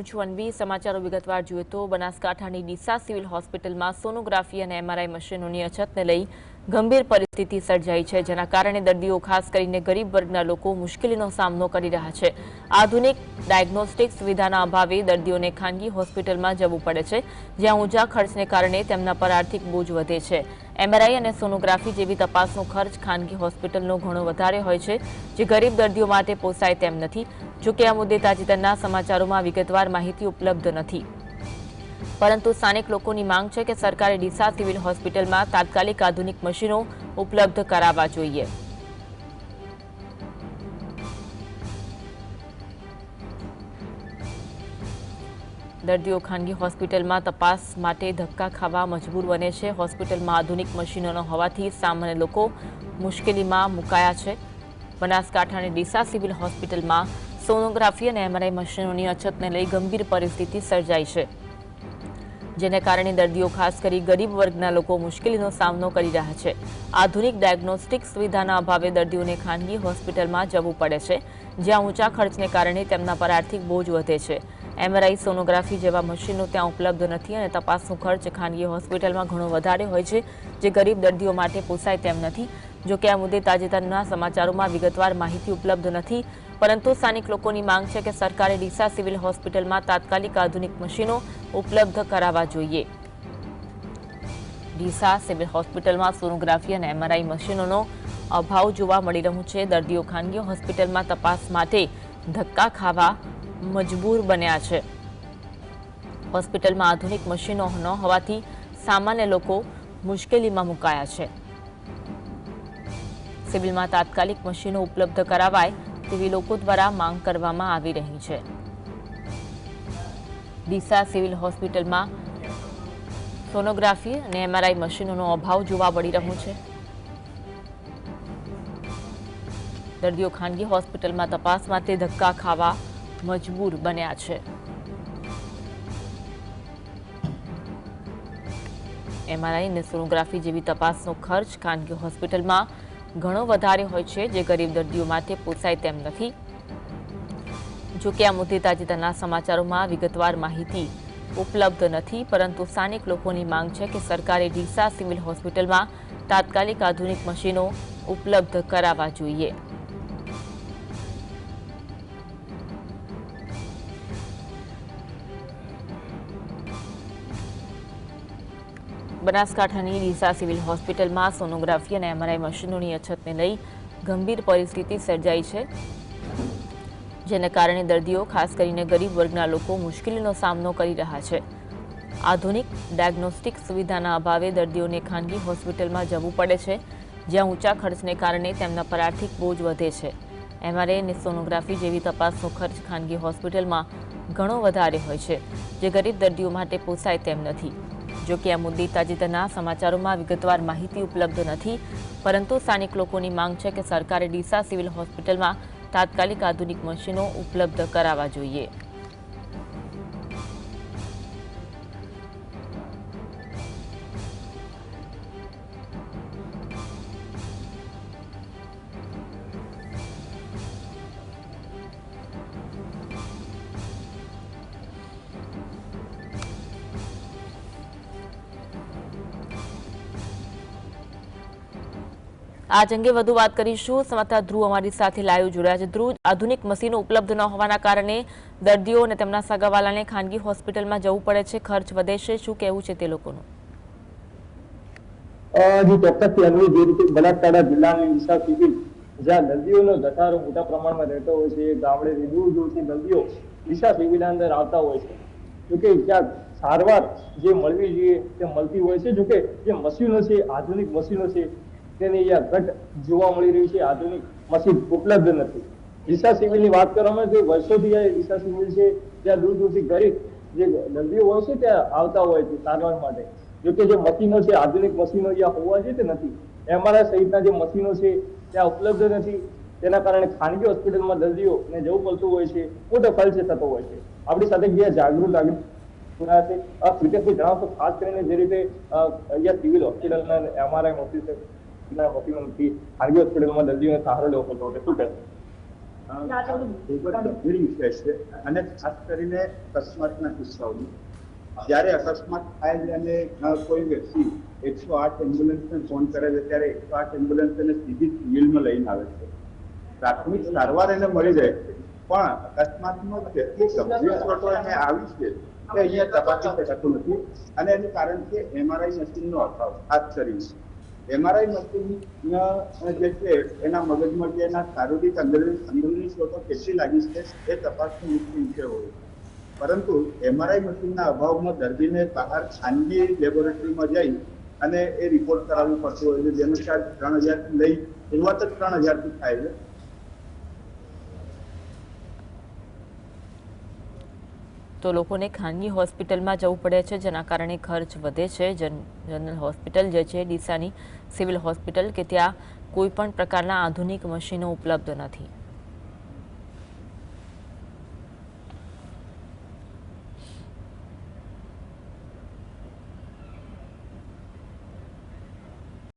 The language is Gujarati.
હું છું અનવી સમાચારો વિગતવાર જોઈએ તો બનાસકાંઠાની ડીસા સિવિલ હોસ્પિટલમાં સોનોગ્રાફી અને એમઆરઆઈ મશીનોની અછતને લઈ ગંભીર પરિસ્થિતિ સર્જાઈ છે, જેના કારણે દર્દીઓ ખાસ કરીને ગરીબ વર્ગના લોકો મુશ્કેલીનો સામનો કરી રહ્યા છે. આધુનિક ડાયગ્નોસ્ટિક સુવિધાના અભાવે દર્દીઓને ખાનગી હોસ્પિટલમાં જવું પડે છે, જ્યાં ઊંચા ખર્ચને કારણે તેમના પર આર્થિક બોજ વધે છે. એમઆરઆઈ અને સોનોગ્રાફી જેવી તપાસનો ખર્ચ ખાનગી હોસ્પિટલનો ઘણો વધારે હોય છે, જે ગરીબ દર્દીઓ માટે પોસાય તેમ નથી. જોકે આ મુદ્દે તાજેતરના સમાચારોમાં વિગતવાર માહિતી ઉપલબ્ધ નથી. પરંતુ સ્થાનિક લોકોની માંગ છે કે સરકારે ડીસા સિવિલ હોસ્પિટલમાં તાત્કાલિક આધુનિક મશીનો ઉપલબ્ધ કરાવવા જોઈએ. દર્દીઓ ખાનગી હોસ્પિટલમાં તપાસ માટે ધક્કા ખાવા મજબૂર બને છે. હોસ્પિટલમાં આધુનિક મશીનો હોવાથી સામાન્ય લોકો મુશ્કેલીમાં મુકાયા છે. બનાસકાંઠાની ડીસા સિવિલ હોસ્પિટલમાં સોનોગ્રાફી અને એમઆરઆઈ મશીનોની અછતને લઈ ગંભીર પરિસ્થિતિ સર્જાઈ છે, જેને કારણે દર્દીઓ ખાસ કરી ગરીબ વર્ગના લોકો મુશ્કેલીનો સામનો કરી રહ્યા છે. આધુનિક ડાયગ્નોસ્ટિક સુવિધાના અભાવે દર્દીઓને ખાનગી હોસ્પિટલમાં જવું પડે છે, જ્યાં ઊંચા ખર્ચને કારણે તેમના પર આર્થિક બોજ વધે છે. એમઆરઆઈ સોનોગ્રાફી જેવા મશીનો ત્યાં ઉપલબ્ધ નથી અને તપાસનો ખર્ચ ખાનગી હોસ્પિટલમાં ઘણો વધારે હોય છે, જે ગરીબ દર્દીઓ માટે પોસાય તેમ નથી. જો કે આ મુદ્દે તાજેતરના સમાચારોમાં વિગતવાર માહિતી ઉપલબ્ધ નથી, પરંતુ સ્થાનિક લોકોની માંગ છે કે સરકારે ડીસા સિવિલ હોસ્પિટલમાં તાત્કાલિક આધુનિક મશીનો ઉપલબ્ધ કરાવવા જોઈએ. ડીસા સિવિલ હોસ્પિટલમાં સોનોગ્રાફી અને એમઆરઆઈ મશીનોનો અભાવ જોવા મળી રહ્યું છે. દર્દીઓ ખાનગી હોસ્પિટલમાં તપાસ માટે ધક્કા ખાવા મજબૂર બન્યા છે. હોસ્પિટલમાં આધુનિક મશીનો ન હોવાથી સામાન્ય લોકો મુશ્કેલીમાં મુકાયા છે. સિવિલમાં તાત્કાલિક મશીનો ઉપલબ્ધ કરાવાય તેવી લોકો દ્વારા માંગ કરવામાં આવી રહી છે. ડીસા સિવિલ હોસ્પિટલમાં સોનોગ્રાફી અને એમઆરઆઈ મશીનોનો અભાવ જોવા મળી રહ્યો છે. દર્દીઓ ખાનગી હોસ્પિટલમાં તપાસ માટે ધક્કા ખાવા મજબૂર બન્યા છે. એમઆરઆઈ અને સોનોગ્રાફી જેવી તપાસનો ખર્ચ ખાનગી હોસ્પિટલમાં ઘણો વધારે હોય છે જે ગરીબ દર્દીઓ માટે પોસાય તેમ નથી. જોકે આ મુદ્દે તાજેતરના સમાચારોમાં વિગતવાર માહિતી ઉપલબ્ધ નથી, પરંતુ સ્થાનિક લોકોની માંગ છે કે સરકારે ડીસા સિવિલ હોસ્પિટલમાં તાત્કાલિક આધુનિક મશીનો ઉપલબ્ધ કરાવવા જોઈએ. બનાસકાંઠાની ડીસા સિવિલ હોસ્પિટલમાં સોનોગ્રાફી અને એમઆરઆઈ મશીનોની અછતને લઈ ગંભીર પરિસ્થિતિ સર્જાઈ છે, જેને કારણે દર્દીઓ, ખાસ કરીને ગરીબ વર્ગના લોકો, મુશ્કેલીનો સામનો કરી રહ્યા છે. આધુનિક ડાયગ્નોસ્ટિક સુવિધાના અભાવે દર્દીઓને ખાનગી હોસ્પિટલમાં જવું પડે છે, જ્યાં ઊંચા ખર્ચને કારણે તેમના પર આર્થિક બોજ વધે છે. એમઆરઆઈ અને સોનોગ્રાફી જેવી તપાસનો ખર્ચ ખાનગી હોસ્પિટલમાં ઘણો વધારે હોય છે, જે ગરીબ દર્દીઓ માટે પોસાય તેમ નથી. જો કે આ મુદ્દે તાજેતરના સમાચારોમાં વિગતવાર માહિતી ઉપલબ્ધ નથી, પરંતુ સ્થાનિક લોકોની માંગ છે કે સરકારે ડીસા સિવિલ હોસ્પિટલમાં તાત્કાલિક આધુનિક મશીનો ઉપલબ્ધ કરાવવા જોઈએ. આજ અંગે વધુ વાત કરીશું. સમાચાર ધ્રુવ અમારી સાથે લાઈવ જોડાયા છે. ધ્રુવ, આધુનિક મશીનો ઉપલબ્ધ ન હોવાના કારણે દર્દીઓ અને તેમના સગાવાલાને ખાનગી હોસ્પિટલમાં જવું પડે છે. ખર્ચ વધે છે. શું કહેવું છે તે લોકોનું? મોટા પ્રમાણમાં રહેતો હોય છે, ગામડેથી દૂર છે. જોકે સારવાર જે મળવી જોઈએ, તે મળતી હોય છે. જોકે જે મશીનો છે, આધુનિક મશીનો છે તેની અહીંયા ઘટ જોવા મળી રહી છે આધુનિક મશીન ઉપલબ્ધ નથી. ડીસા સિવિલની વાત કરવામાં જે વર્ષોથી આ સિવિલ છે, ત્યાં દૂર દૂરથી ગરીબ જે દર્દીઓ હોય છે, ત્યાં આવતા હોય છે, સારવાર માટે. જોકે જે મશીનો છે, આધુનિક મશીનો જ્યાં હોવા જોઈએ નથી. એમઆરઆઈ સહિતના જે મશીનો છે, ત્યાં ઉપલબ્ધ નથી. તેના કારણે ખાનગી હોસ્પિટલમાં દર્દીઓને જવું પડતું હોય છે, મોટો ખર્ચ થતો હોય છે. આપણી સાથે જે જાગૃત નાગરિક છે. આ પ્રિતેશભાઈ જણાવશો ખાસ કરીને જે રીતે અહીંયા સિવિલ હોસ્પિટલના એમઆરઆઈ મશીન મશીનોથી ખાનગી હોસ્પિટલમાં દર્દીઓને સહારો લેવો પડતો છે શું કહેશો આ ખૂબ જ ગંભીર અને ખાસ કરીને અકસ્માતના કિસ્સાઓની. જ્યારે અકસ્માત થાય છે અને કોઈ વ્યક્તિ એકસો આઠ એમ્બ્યુલન્સને ફોન કરે છે ત્યારે એકસો આઠ એમ્બ્યુલન્સ એને સીધી સિવિલમાં લઈને આવે છે. પ્રાથમિક સારવાર એને મળી રહે છે. પણ અકસ્માતનો જેટલી ગંભીર ચોટો એને આવી છે તે અહીંયા તપાસી શકાતું નથી. અને એનું કારણ છે એમઆરઆઈ મશીનનો અભાવ. ખાસ કરીને. એમઆરઆઈ મશીન જે છે, એના મગજમાં જે એના શારીરિક અંદર અંદરની ચોટો કેટલી લાગી છે, એ તપાસનો મુખ્ય વિષય હોય પરંતુ એમઆરઆઈ મશીનના અભાવમાં દર્દીને બહાર ખાનગી લેબોરેટરીમાં જઈ અને એ રિપોર્ટ કરાવવું પડતું હોય છે. જેનો ચાર્જ ત્રણ હજાર લઈ, શરૂઆત જ ત્રણ હજારથી થાય છે. તો લોકોને ખાનગી હોસ્પિટલમાં જવું પડે છે, જેના કારણે ખર્ચ વધે છે. જન, જનરલ હોસ્પિટલ જે છે, ડીસાની સિવિલ હોસ્પિટલ, કે ત્યાં કોઈ પણ પ્રકારના આધુનિક મશીનો ઉપલબ્ધ નથી.